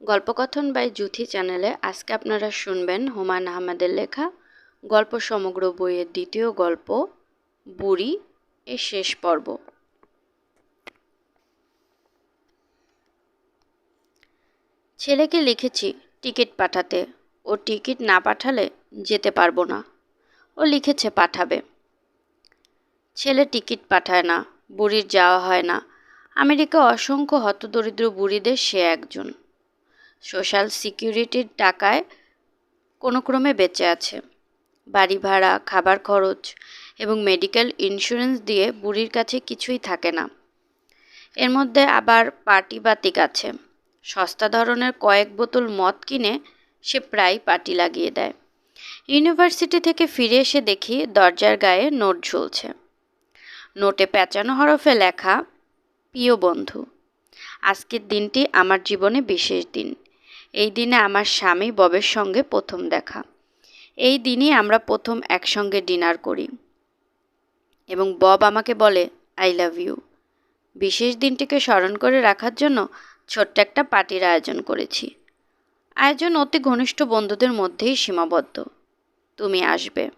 গল্পকথন by Juthi চ্যানেলে আজকে আপনারা শুনবেন হুমায়ুন আহমেদের লেখা গল্প সমগ্র বইয়ের দ্বিতীয় গল্প, বুড়ি এর শেষ পর্ব। ছেলেকে লিখেছি টিকিট পাঠাতে। ও টিকিট না পাঠালে যেতে পারব না। ও লিখেছে পাঠাবে। ছেলে টিকিট পাঠায় না, বুড়ির যাওয়া হয় না। আমেরিকা অসংখ্য হতদরিদ্র বুড়িদের সে একজন। সোশ্যাল সিকিউরিটির টাকায় কোনো ক্রমে বেঁচে আছে। বাড়ি ভাড়া, খাবার খরচ এবং মেডিকেল ইন্স্যুরেন্স দিয়ে বুড়ির কাছে কিছুই থাকে না। এর মধ্যে আবার পার্টি বাতিক আছে। সস্তা ধরনের কয়েক বোতল মদ কিনে সে প্রায় পার্টি লাগিয়ে দেয়। ইউনিভার্সিটি থেকে ফিরে এসে দেখি দরজার গায়ে নোট ঝুলছে। নোটে পেঁচানো হরফে লেখা, প্রিয় বন্ধু, আজকের দিনটি আমার জীবনে বিশেষ দিন। এই দিনে আমার স্বামী ববের সঙ্গে প্রথম দেখা। এই দিনই আমরা প্রথম একসঙ্গে ডিনার করি। এবং বব আমাকে বলে, আই লাভ ইউ। বিশেষ দিনটিকে স্মরণ করে রাখার জন্য ছোট্ট একটা পার্টির আয়োজন করেছি। আয়োজন অতি ঘনিষ্ঠ বন্ধুদের মধ্যেই সীমাবদ্ধ। তুমি আসবে।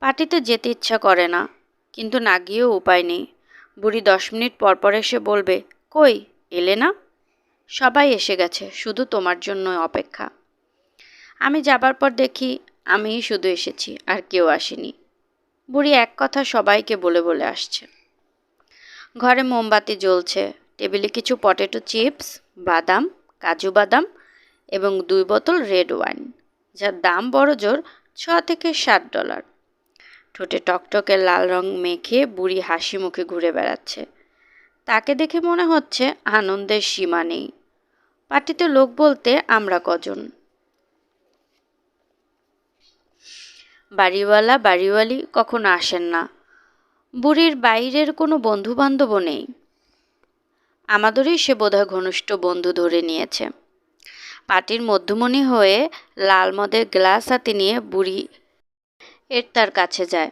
পার্টিতে যেতে ইচ্ছা করে না, কিন্তু না গিয়েও উপায় নেই। বুড়ি দশ মিনিট পর পর এসে বলবে, কই, এলে না? সবাই এসে গেছে, শুধু তোমার জন্য অপেক্ষা। আমি যাবার পর দেখি আমিই শুধু এসেছি, আর কেউ আসেনি। বুড়ি এক কথা সবাইকে বলে বলে আসছে। ঘরে মোমবাতি জ্বলছে, টেবিলে কিছু পটেটো চিপস, বাদাম, কাজু বাদাম এবং দুই বোতল রেড ওয়াইন, যার দাম বড় জোর ছ থেকে ষাট ডলার। ঠোঁটে টকটকে লাল রং মেখে বুড়ি হাসি মুখে ঘুরে বেড়াচ্ছে। তাকে দেখে মনে হচ্ছে আনন্দের সীমা নেই। পার্টিতে লোক বলতে আমরা কজন? বাড়িওয়ালা, বাড়িওয়ালি কখনো আসেন না। বুড়ির বাইরের কোনো বন্ধু বান্ধবও নেই। আমাদেরই সে বোধহয় ঘনিষ্ঠ বন্ধু ধরে নিয়েছে। পার্টির মধ্যমণি হয়ে লাল মদের গ্লাস হাতে নিয়ে বুড়ি এর তার কাছে যায়।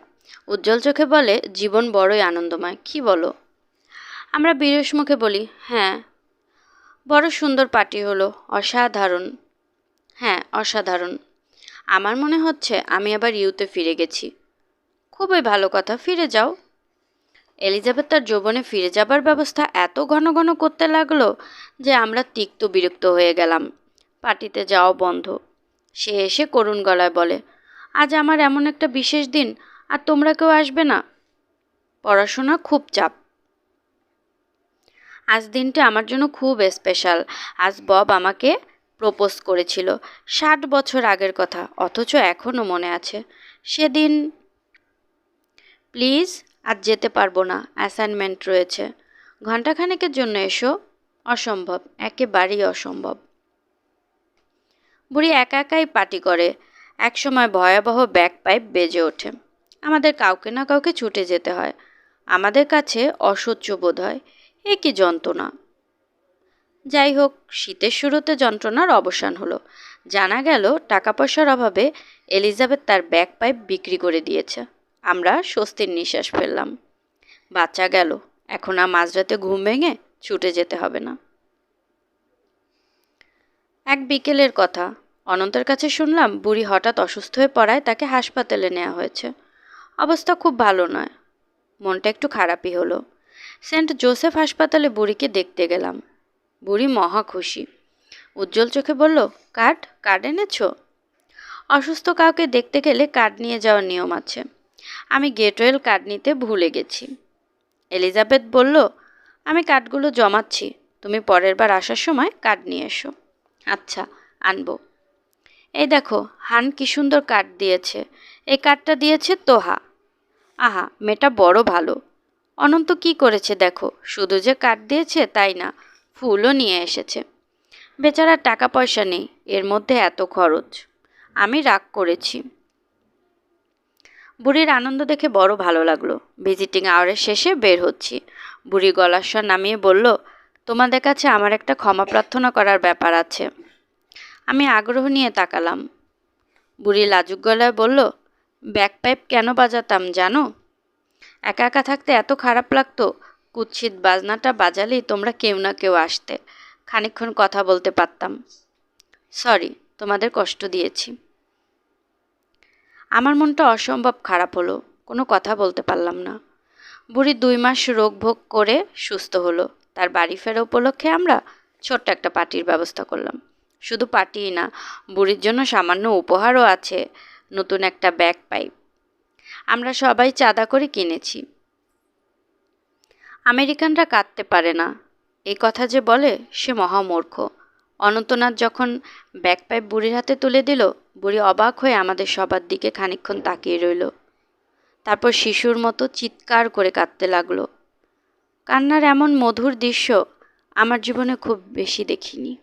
উজ্জ্বল চোখে বলে, জীবন বড়ই আনন্দময়, কি বলো? আমরা বিরস মুখে বলি হ্যাঁ বড় সুন্দর পার্টি হলো, অসাধারণ। হ্যাঁ অসাধারণ। আমার মনে হচ্ছে আমি আবার ইউতে ফিরে গেছি। খুবই ভালো কথা, ফিরে যাও। এলিজাবেথ তার যৌবনে ফিরে যাবার ব্যবস্থা এত ঘন ঘন করতে লাগল যে আমরা তিক্ত বিরক্ত হয়ে গেলাম। পার্টিতে যাওয়া বন্ধ। সে এসে করুণ গলায় বলে, আজ আমার এমন একটা বিশেষ দিন, আর তোমরা কেউ আসবে না? পড়াশোনা খুব চাপ। আজ দিনটা আমার জন্য খুব স্পেশাল আজ বব আমাকে প্রপোজ করেছিল ষাট বছর আগের কথা, অথচ এখনও মনে আছে। সেদিন প্লিজ আজ যেতে পারব না অ্যাসাইনমেন্ট রয়েছে। ঘণ্টাখানেকের জন্য এসো, অসম্ভব, একেবারেই অসম্ভব। বুড়ি একা একাই পার্টি করে, একসময় ভয়াবহ ব্যাক পাইপ বেজে ওঠে। আমাদের কাউকে না কাউকে ছুটে যেতে হয়। আমাদের কাছে অসহ্য বোধ হয়। এ কি যন্ত্রণা? যাই হোক, শীতের শুরুতে যন্ত্রণার অবসান হলো। জানা গেল টাকা পয়সার অভাবে এলিজাবেথ তার ব্যাগ পাইপ বিক্রি করে দিয়েছে। আমরা স্বস্তির নিঃশ্বাস ফেললাম। বাচ্চা গেল। এখন আর মাঝরাতে ঘুম ভেঙে ছুটে যেতে হবে না। এক বিকেলের কথা। অনন্তের কাছে শুনলাম, বুড়ি হঠাৎ অসুস্থ হয়ে পড়ায় তাকে হাসপাতালে নেওয়া হয়েছে। অবস্থা খুব ভালো নয়। মনটা একটু খারাপই হলো। সেন্ট জোসেফ হাসপাতালে বুড়িকে দেখতে গেলাম। বুড়ি মহা খুশি। উজ্জ্বল চোখে বলল কার্ড কার্ড এনেছো? অসুস্থ কাউকে দেখতে গেলে কার্ড নিয়ে যাওয়ার নিয়ম আছে। আমি গেটওয়েল কার্ড নিতে ভুলে গেছি। এলিজাবেথ বলল, আমি কার্ডগুলো জমাচ্ছি। তুমি পরের বার আসার সময় কার্ড নিয়ে এসো। আচ্ছা আনব। এই দেখো, হান কি সুন্দর কার্ড দিয়েছে। এই কার্ডটা দিয়েছে তোহা। আহা, মেয়েটা বড় ভালো। অনন্ত কি করেছে দেখো? শুধু যে কার্ড দিয়েছে তাই না, ফুলও নিয়ে এসেছে। বেচারার টাকা পয়সা নেই, এর মধ্যে এত খরচ। আমি রাগ করেছি। বুড়ির আনন্দ দেখে বড় ভালো লাগল। ভিজিটিং আওয়ারের শেষে বের হচ্ছি। বুড়ি গলার স্বর নামিয়ে বলল, তোমাদের কাছে আমার একটা ক্ষমা প্রার্থনা করার ব্যাপার আছে। আমি আগ্রহ নিয়ে তাকালাম। বুড়ি লাজুক গলায় বলল ব্যাকপাইপ কেন বাজাতাম জানো? একা একা থাকতে এত খারাপ লাগতো? কুৎসিত বাজনাটা বাজালেই তোমরা কেউ না কেউ আসতে। খানিকক্ষণ কথা বলতে পারতাম। সরি, তোমাদের কষ্ট দিয়েছি। আমার মনটা অসম্ভব খারাপ হলো। কোনো কথা বলতে পারলাম না। বুড়ি দুই মাস রোগ ভোগ করে সুস্থ হলো। তার বাড়ি ফেরা উপলক্ষে আমরা ছোট্ট একটা পার্টির ব্যবস্থা করলাম। শুধু পার্টিই না, বুড়ির জন্য সামান্য উপহারও আছে। নতুন একটা ব্যাগ পাই। আমরা সবাই চাঁদা করে কিনেছি। আমেরিকানরা কাঁদতে পারে না। এই কথা যে বলে, সে মহামূর্খ। অনন্তনাথ যখন ব্যাগ পাইপ বুড়ির হাতে তুলে দিল, বুড়ি অবাক হয়ে আমাদের সবার দিকে খানিকক্ষণ তাকিয়ে রইল। তারপর শিশুর মতো চিৎকার করে কাঁদতে লাগল। কান্নার এমন মধুর দৃশ্য আমার জীবনে খুব বেশি দেখিনি।